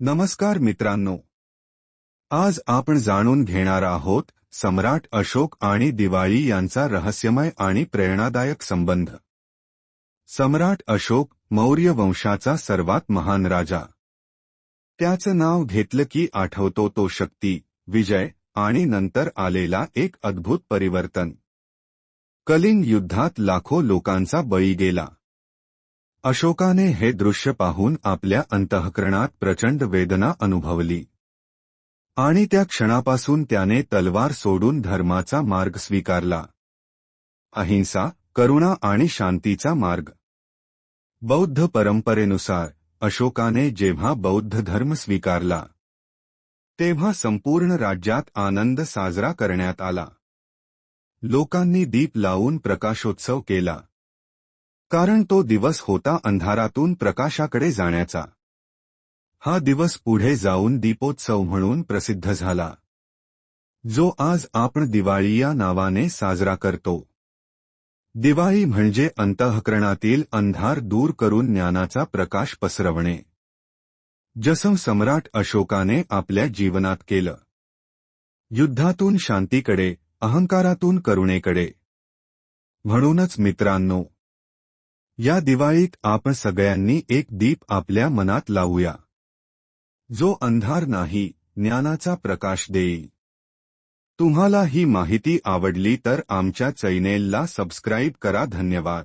नमस्कार मित्रांनो. आज आपण जाणून घेणार आहोत सम्राट अशोक आणि दिवाळी यांचा रहस्यमय आणि प्रेरणादायक संबंध. सम्राट अशोक मौर्य वंशाचा सर्वात महान राजा. त्याचं नाव घेतलं की आठवतो तो शक्ती विजय आणि नंतर आलेला एक अद्भुत परिवर्तन. कलिंग युद्धात लाखो लोकांचा बळी गेला. अशोकाने हे दृश्य पाहून आपल्या अंतःकरणात प्रचंड वेदना अनुभवली. आणि त्या क्षणापासून त्याने तलवार सोडून धर्माचा मार्ग स्वीकारला. अहिंसा करुणा आणि शांतीचा मार्ग. बौद्ध परंपरेनुसार अशोकाने जेव्हा बौद्ध धर्म स्वीकारला तेव्हा संपूर्ण राज्यात आनंद साजरा करण्यात आला. लोकांनी दीप लावून प्रकाशोत्सव केला. कारण तो दिवस होता अंधारातून प्रकाशाकडे जाण्याचा. हा दिवस पुढे जाऊन दीपोत्सव म्हणून प्रसिद्ध झाला. जो आज आपण दिवाळी या नावाने साजरा करतो. दिवाळी म्हणजे अंतःकरणातील अंधार दूर करून ज्ञानाचा प्रकाश पसरवणे. जसं सम्राट अशोकाने आपल्या जीवनात केलं. युद्धातून शांतीकडे अहंकारातून करुणेकडे. म्हणूनच मित्रांनो या दिवाळीत आपण सगळ्यांनी एक दीप आपल्या मनात लावूया. जो अंधार नाही ज्ञानाचा प्रकाश देईल. तुम्हाला ही माहिती आवडली तर आमच्या चैनेलला सबस्क्राईब करा. धन्यवाद.